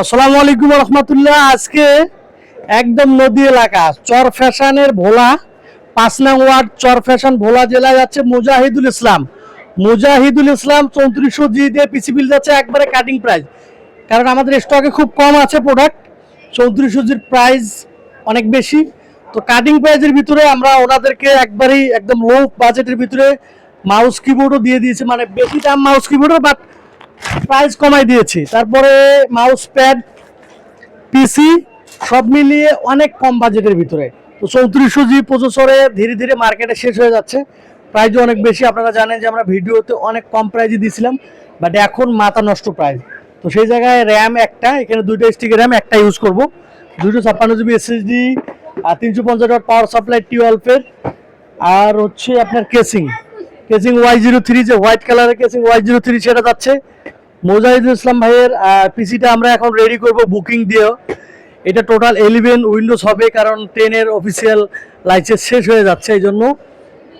আসসালামু আলাইকুম রহমতুল্লাহ। আজকে একদম নদী এলাকা, চর ফ্যাশনের ভোলা, পাঁচ নং ওয়ার্ড চর ফ্যাশন ভোলা জেলায় যাচ্ছে মুজাহিদুল ইসলাম। মুজাহিদুল ইসলাম চৌত্রিশশো জি দিয়ে পিসি বিল যাচ্ছে একবারে কাটিং প্রাইস কারণ আমাদের স্টকে খুব কম আছে প্রোডাক্ট চৌত্রিশশো জির প্রাইস অনেক বেশি। তো কাটিং প্রাইজের ভিতরে আমরা ওনাদেরকে একবারেই একদম লো বাজেটের ভিতরে মাউস কিবোর্ডও দিয়ে দিয়েছি। মানে বেশি দাম মাউস কিবোর্ডও বাট প্রাইস কমাই দিয়েছি। তারপরে মাউস প্যাড পিসি সব মিলিয়ে অনেক কম বাজেটের ভিতরে। তো চৌত্রিশশো জি প্রসেসরে ধীরে ধীরে মার্কেটে শেষ হয়ে যাচ্ছে। প্রাইজও অনেক বেশি। আপনারা জানেন যে আমরা ভিডিওতে অনেক কম প্রাইজে দিয়েছিলাম বাট এখন মাথা নষ্ট প্রাইজ তো সেই জায়গায় র্যাম একটা, এখানে দুইটা স্টিকের র্যাম একটা ইউজ করব। দুইশো ছাপ্পান্ন জিবি এসএসডি আর তিনশো পঞ্চাশ পাওয়ার সাপ্লাই টুয়েলভের আর হচ্ছে আপনার casing casing Y zero three যে হোয়াইট কালারের কেসিং ওয়াই জিরো থ্রি সেটা যাচ্ছে। মোজাহিদুল ইসলাম ভাইয়ের পিসিটা আমরা এখন রেডি করব বুকিং দিয়েও। এটা টোটাল এলিভেন উইন্ডোজ হবে কারণ টেনের অফিসিয়াল লাইসেন্স শেষ হয়ে যাচ্ছে এই জন্য।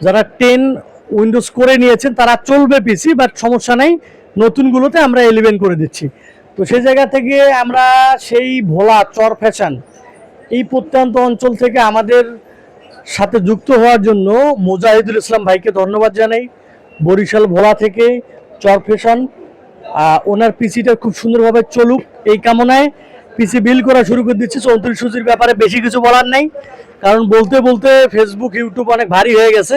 যারা টেন উইন্ডোজ করে নিয়েছেন, তারা চলবে পিসি বাট সমস্যা নেই, নতুনগুলোতে আমরা এলিভেন করে দিচ্ছি। তো সেই জায়গা থেকে আমরা সেই ভোলা, চর ফ্যাশন এই প্রত্যন্ত অঞ্চল থেকে আমাদের সাথে যুক্ত হওয়ার জন্য মুজাহিদুল ইসলাম ভাইকে ধন্যবাদ জানাই। বরিশাল ভোলা থেকে চর ফ্যাশন আহ, ওনার পিসিটা খুব সুন্দরভাবে চলুক এই কামনায়। পিসি বিল করা শুরু করে দিচ্ছে চৌত্রিশ সুচির ব্যাপারে বেশি কিছু বলার নাই। কারণ বলতে বলতে ফেসবুক ইউটিউব অনেক ভারী হয়ে গেছে।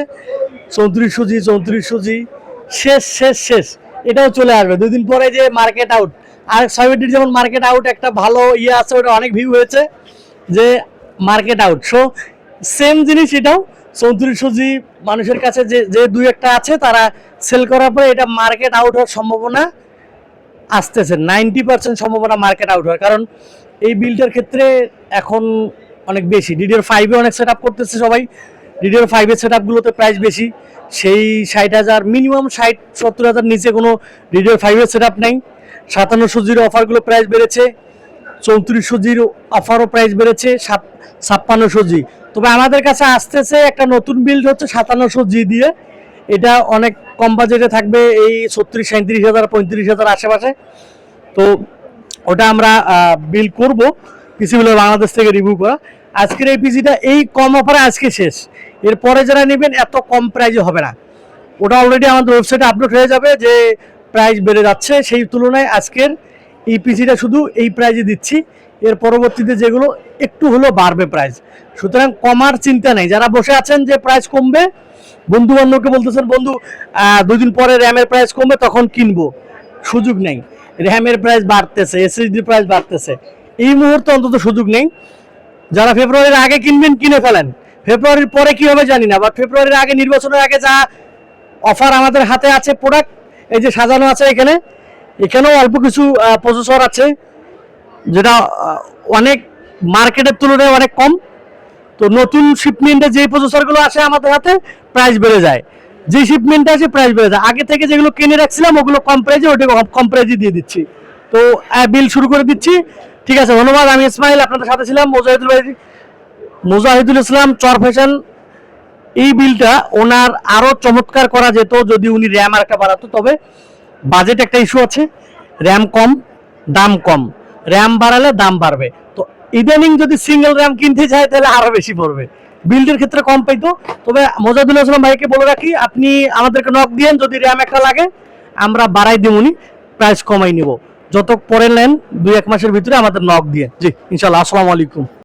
চৌত্রিশ সুজি চৌত্রিশ সুজি শেষ শেষ শেষ। এটাও চলে আসবে। দুদিন পরে যে মার্কেট আউট আর সাইবেটির যেমন মার্কেট আউট একটা ভালো ইয়ে আছে ওটা অনেক ভিউ হয়েছে যে মার্কেট আউট সো সেম জিনিস এটাও। চৌত্রিশ সুজি মানুষের কাছে যে যে দুই একটা আছে, তারা সেল করার পরে এটা মার্কেট আউট হওয়ার সম্ভাবনা আসতেছে। নাইনটি পার্সেন্ট সম্ভাবনা মার্কেট আউট হওয়ার। কারণ এই বিলটার ক্ষেত্রে এখন অনেক বেশি। ডিডিআর ফাইভে অনেক সেট করতেছে সবাই। ডিডিআর ফাইভের সেট আপগুলোতে প্রাইস বেশি। সেই ষাট হাজার মিনিমাম ষাট সত্তর হাজার নিচে কোনো ডিডিআর ফাইভের সেট আপ নেই। সাতান্ন সুজির অফারগুলো প্রাইস বেড়েছে। চৌত্রিশ সুজির অফারও প্রাইস বেড়েছে সাপ- ছাপ্পান্ন সুজি তবে আমাদের কাছে আসতেছে একটা নতুন বিল্ড হচ্ছে সাতান্ন সুজি দিয়ে। এটা অনেক কম বাজেটে থাকবে এই ছত্রিশ সাঁত্রিশ হাজার, পঁয়ত্রিশ হাজার আশেপাশে। তো ওটা আমরা বিল করব। পিসি বিল বাংলাদেশ থেকে রিভিউ করা। আজকের এই পিসিটা এই কম অফারে আজকে শেষ। এরপরে যারা নেবেন, এত কম প্রাইজে হবে না। ওটা অলরেডি আমাদের ওয়েবসাইটে আপলোড হয়ে যাবে যে প্রাইস বেড়ে যাচ্ছে সেই তুলনায় আজকের এই পিসিটা শুধু এই প্রাইজে দিচ্ছি। এর পরবর্তীতে যেগুলো একটু হলেও বাড়বে প্রাইস সুতরাং কমার চিন্তা নেই। যারা বসে আছেন যে প্রাইস কমবে বন্ধু বান্ধবকে বলতেছেন বন্ধু আহ, দুদিন পরে র্যামের প্রাইস কমবে তখন কিনবো। সুযোগ নেই। র্যামের প্রাইস বাড়তেছে এসএসডি প্রাইস বাড়তেছে। এই মুহূর্তে অন্তত সুযোগ নেই। যারা ফেব্রুয়ারির আগে কিনবেন কিনে ফেলেন। ফেব্রুয়ারির পরে কি হবে জানি না বাট ফেব্রুয়ারির আগে নির্বাচনের আগে যা অফার আমাদের হাতে আছে প্রোডাক্ট এই যে সাজানো আছে এখানে এখানেও অল্প কিছু প্রসেসর আছে, যেটা অনেক মার্কেটের তুলনায় অনেক কম। তো নতুন শিপমেন্টে যে প্রসেসরগুলো আসে আমাদের হাতে প্রাইস বেড়ে যায়। যে শিপমেন্টে আসে প্রাইস বেড়ে যায়। আগে থেকে যেগুলো কিনে রাখছিলাম, ওগুলো কম প্রাইজে ওটা কম প্রাইজে দিয়ে দিচ্ছি। তো বিল শুরু করে দিচ্ছি। ঠিক আছে, ধন্যবাদ, আমি ইসমাইল, আপনাদের সাথে ছিলাম, মোজাহিদুল ভাই, মোজাহিদুল ইসলাম, চর ফ্যাশন। এই বিলটা ওনার আরও চমৎকার করা যেত, যদি উনি র্যাম আর একটা বাড়াতো তবে। বাজেট একটা ইস্যু আছে র্যাম কম, দাম কম। র্যাম বাড়ালে দাম বাড়বে। তো ইদানিং যদি সিঙ্গেল র্যাম কিনতে চায় তাহলে আরও বেশি পড়বে। বিল্ডের ক্ষেত্রে কম পাইতো। তবে মোজাদুল ইসলাম ভাইকে বলে রাখি, আপনি আমাদেরকে নক দিয়েন, যদি র্যাম একটা লাগে, আমরা বাড়াই দিবনি প্রাইস কমাই নিব। যত পরে নেন দুই এক মাসের ভিতরে আমাদের নক দিয়ে। জি ইনশাল্লাহ আসসালামু আলাইকুম।